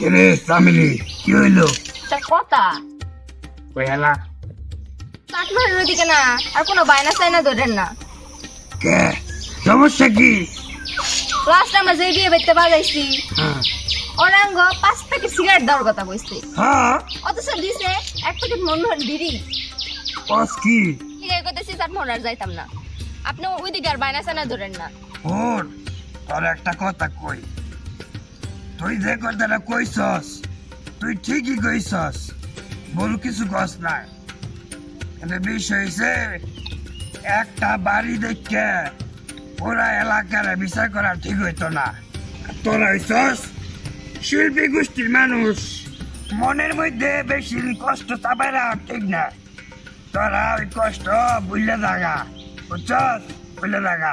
কেরে সামিলি কি হইল? তা কথা। কই হেলা কাঠমারের ওদিকে না আর কোনো বায়না চায়না ধরেন না। কে? সমস্যা কি? লাস্ট আমরা যে বিয়ে বেচতে বাজাইছি হ্যাঁ। পাঁচ প্যাকেট সিগারেট দেওয়ার কথা কইছে। হ্যাঁ? অথচ দিছে এক প্যাকেট মনমোহন বিড়ি। বস কি? আছে কইতেছি চাট মোহন আর যাইতাম না। আপনি ওইদিকে আর বায়না চায়না ধরেন না। ওর তোর একটা কথা কই। তুই যে কথাটা কইছস, তুই ঠিকই কইছস বল কিছু কস না কিন্তু বিষয় হইছে, একটা বাড়ি দেখে ওরা এলাকার বিচার করা ঠিক হইতো না। তোরা হইছস শিল্পী গোষ্ঠীর মানুষ। মনের মধ্যে বেশি কষ্ট চাপাই রাখা ঠিক না। তোরা ওই কষ্ট বুঝলে থাকা, বুঝছস? বুঝলে থাকা।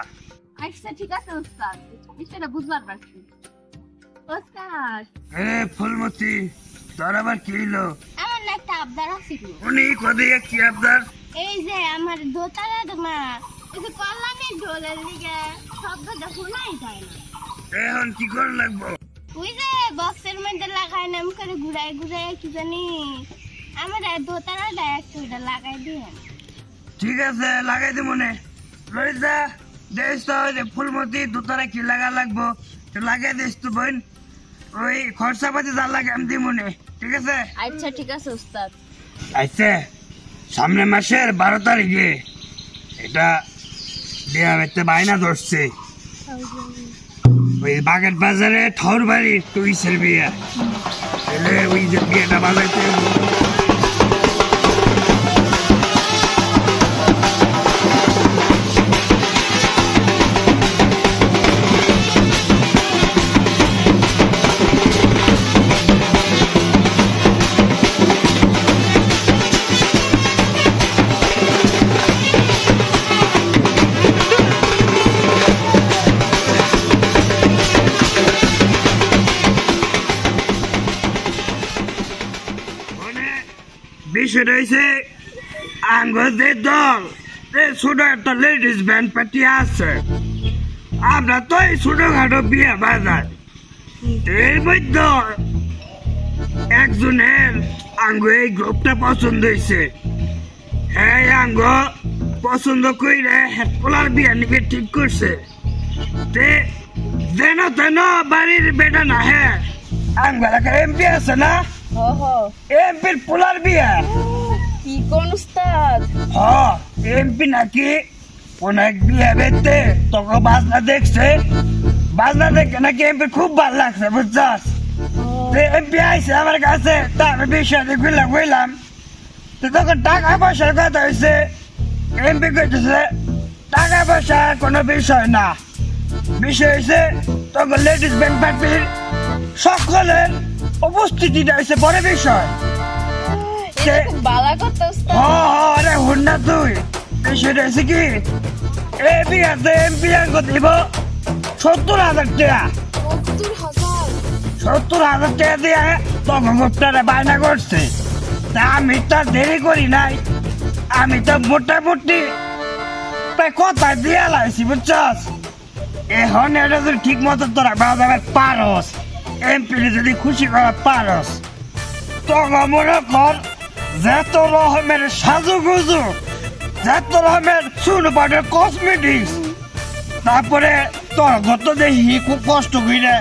আচ্ছা ঠিক আছে ওস্তাদ বিষয়টা বুঝবার পারছি। ফুলমতি তোর আবার কি আমার না একটা আবদার আছে কি উনি এই যে আমার দোতলা মা এই যে কল্যাণের ঢোলের দিকে শব্দটা শোনাই যায় না। এখন কি করে লাগবো? ওই যে বক্সের মধ্যে লাগায় নাম করে ঘুরাই ঘুরাই কি জানি আমার আর দোতলা দেয় একটু ওটা লাগাই দিয়ে। ঠিক আছে লাগাই দি মনে। ললিতা দেশ তো ফুলমতি দুতারা কি লাগা লাগবো? লাগাই দিস তো বোন। ওই খরচা পাতি যা লাগে আমি দিব ঠিক আছে? আচ্ছা ঠিক আছে উস্তাদ। আচ্ছা সামনে মাসের বারো তারিখে এটা বিয়া বেতে বায়না ধরছে। ওই বাগের বাজারে ঠর বাড়ি টুইসের বিয়া। তাহলে ওই যে বিয়েটা বাজাইতে বিষয়টা হয়েছে। আঙ্গদের দল। ছোট একটা লেডিস ব্যান্ড পার্টি আছে। আমরা তো এই ছোটখাটো বিয়ে বাজার। এর মধ্যে একজনের আঙ্গ এই গ্রুপটা পছন্দ হয়েছে। হ্যাঁ আঙ্গ পছন্দ কইরে পোলার বিয়ে নিবে ঠিক করছে। তে যেন তেন বাড়ির বেটা না হ্যাঁ। আঙ্গ এলাকার এমপি আছে না? এমপির পোলার বিয়া। কি কোন উস্তাদ? হ এমপি নাকি অনেক বিয়ে বেতে তোকে বাজনা দেখছে। বাজনা দেখে নাকি এমপি খুব ভালো লাগছে বুঝছস? এমপি আইছে আমার কাছে তা আমি বিষয়ে বুঝলাম বুঝলাম। তো তখন টাকা পয়সার কথা হয়েছে এমপি কইতেছে টাকা পয়সা কোনো বিষয় না। বিষয় হয়েছে তখন লেডিস ব্যাংক পার্টির সকলের উপস্থিতিটা হয়েছে বড় বিষয়। বালা কথা আরে হুন তুই। বিষয়টা হচ্ছে কি? এ বিয়াতে এমপি দিব সত্তর হাজার টাকা। সত্তর হাজার? টাকা দিয়ে তখন বায়না করছে। তা আমি তো দেরি করি নাই। আমি তো মোটামুটি প্রায় কথা দিয়ে লাইছি বুঝছস? এখন এটা যদি ঠিক মতো তোরা বাজারে পারস। এমপি যদি খুশি করা পারস তখন মনে কর যত রকমের সাজুগুজু যত রকমের সুনপাটের কসমেটিক্স তারপরে তোর গত দেখি খুব কষ্ট করে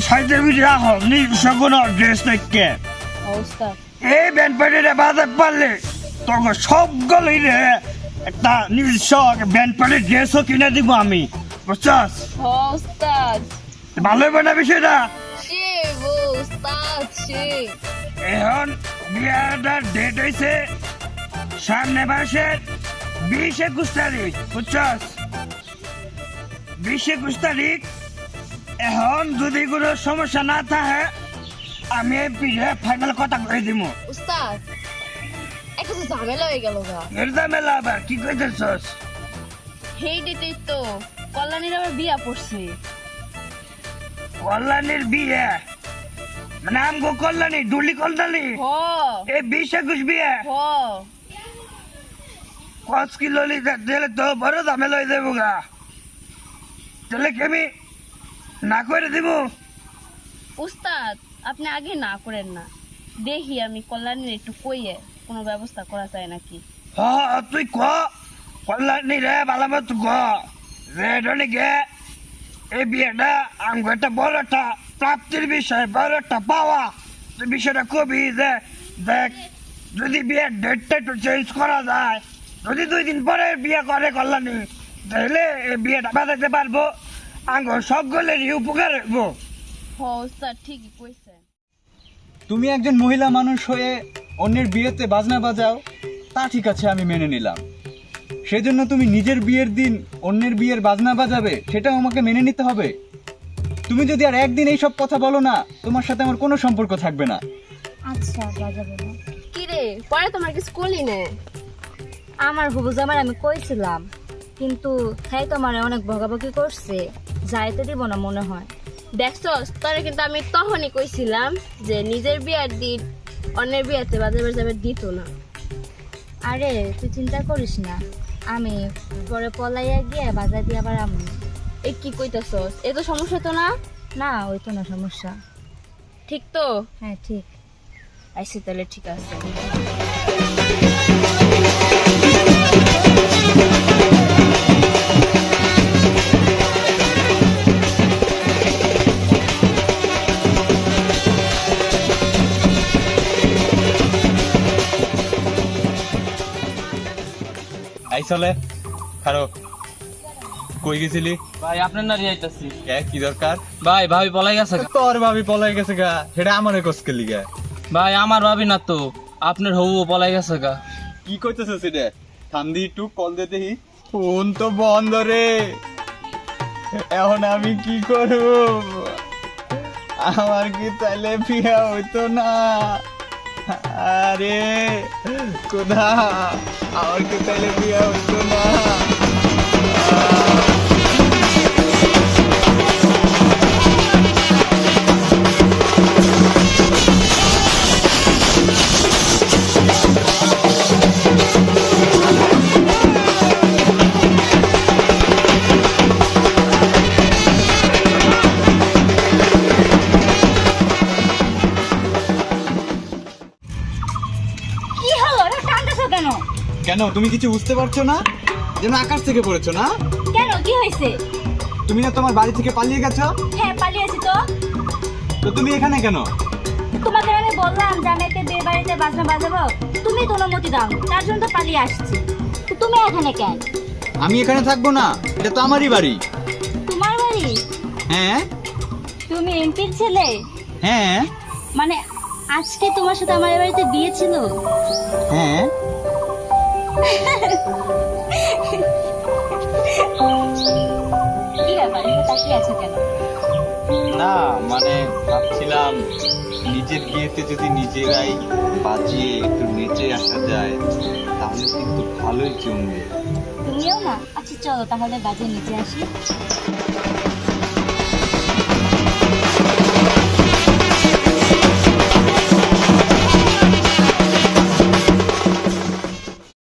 সাইডের ভিতরে রাখো নিজস্ব কোনো ড্রেস দেখে উস্তাদ এই ব্যান্ড পার্টিটা বাজার পারলে তখন সবগুলোই রে একটা নিজস্ব ব্যান্ড পার্টির ড্রেসও কিনে দিব আমি বুঝছস? ভালো হবে না বিষয়টা? সে ও সে এখন বিয়াটার ডেট হয়েছে সামনে মাসের বিশ একুশ তারিখ বুঝছস? বিশ একুশ তারিখ এখন যদি কোনো সমস্যা না থাকে আমি বিয়ে ফাইনাল কথা কয়ে দিব উস্তাদ একটা তো ঝামেলা হয়ে গেল গা। এর দামেলা আবার কি কইতেছস? সেই ডেটে তো কল্যাণীর আবার বিয়া পড়ছে। কল্যাণীর বিয়ে? মানে আমগো কল্যাণী ডুলি কল্যাণী। এই বিশ একুশ বিয়ে। পাঁচ কিলো দিলে তো বড় দামে লই দেবো গা। তাহলে কি আমি না করে দিব? উস্তাদ আপনি আগে না করেন না। দেখি আমি কল্যাণীর একটু কইয়ে কোনো ব্যবস্থা করা যায় নাকি? হ তুই ক। কল্যাণী রে ভালো মতো ক রে গে। এই বিয়েটা আমাকে একটা বড় একটা প্রাপ্তির বিষয় বড় একটা পাওয়া। বিষয়টা খুবই যে দেখ যদি বিয়ের ডেটটা একটু চেঞ্জ করা যায় যদি দুই দিন পরে বিয়ে করে কল্যাণী তাহলে এই বিয়েটা বাঁধাতে পারব। আঙ্গ সকলেরই উপকার হইব। ঠিকই তুমি একজন মহিলা মানুষ হয়ে অন্যের বিয়েতে বাজনা বাজাও তা ঠিক আছে আমি মেনে নিলাম। সেজন্য তুমি নিজের বিয়ের দিন অন্যের বিয়ের বাজনা বাজাবে সেটাও আমাকে মেনে নিতে হবে। তুমি যদি আর একদিন এই সব কথা বলো না তোমার সাথে আমার কোনো সম্পর্ক থাকবে না। আচ্ছা বাজাবো না কি রে পরে তোমার কি স্কুলই নে আমার হুবু জামার আমি কইছিলাম কিন্তু হ্যাঁ তো আমার অনেক বকাবকি করছে যাইতে দিব না মনে হয়। দেখছস তোরে কিন্তু আমি তখনই কইছিলাম যে নিজের বিয়ার দিন অন্যের বিয়াতে বাজার বাজাবে দিত না। আরে তুই চিন্তা করিস না আমি পরে পলাইয়া গিয়ে বাজার দিয়ে আবার আমি এই কি কইতাছস? এ তো সমস্যা তো না? না ওই তো না সমস্যা। ঠিক তো? হ্যাঁ ঠিক। আইসি তাহলে ঠিক আছে। এই চলে। খারো। কই গেছিলি? ভাই আপনার না রিয়াইতাছি এ কি দরকার? ভাই ভাবি পলাই গেছে। তোর ভাবি পলাই গেছে গা। সেটা আমারে কসকে লিগা? ভাই আমার ভাবি না তো। আপনার হবু পলাই গেছে গা। কি কইতেছিস এটা? থামদি একটু কল দে দেখি। ফোন তো বন্ধ রে। এখন আমি কি করব? আমার কি তাইলে বিয়া হইতো না? আরে কোথা? আমার কি তাইলে বিয়া হইতো না? কেন? তুমি কিছু বুঝতে পারছ না? যেন আকাশ থেকে পড়েছো না? কেন? কি হয়েছে? তুমি না তোমার বাড়ি থেকে পালিয়ে গেছো? হ্যাঁ পালিয়েছি তো। তো তুমি এখানে কেন? তোমাকে আমি বললাম যে আমি একটা বিয়ে বাড়িতে বাজনা বাজাবো। তুমি তো অনুমতি দাও তার জন্য তো পালিয়ে আসছি। তো তুমি এখানে কেন? আমি এখানে থাকব না এটা তো আমারই বাড়ি। তোমার বাড়ি? হ্যাঁ। তুমি এমপির ছেলে? হ্যাঁ। মানে আজকে তোমার সাথে আমার এ বাড়িতে বিয়ে ছিল? হ্যাঁ। না মানে ভাবছিলাম নিজের বিয়েতে যদি নিজেরাই বাজিয়ে একটু নেচে আসা যায়, তাহলে কিন্তু ভালোই জমবে। তুমিও না? আচ্ছা চলো তাহলে বাজে নিচে আসি।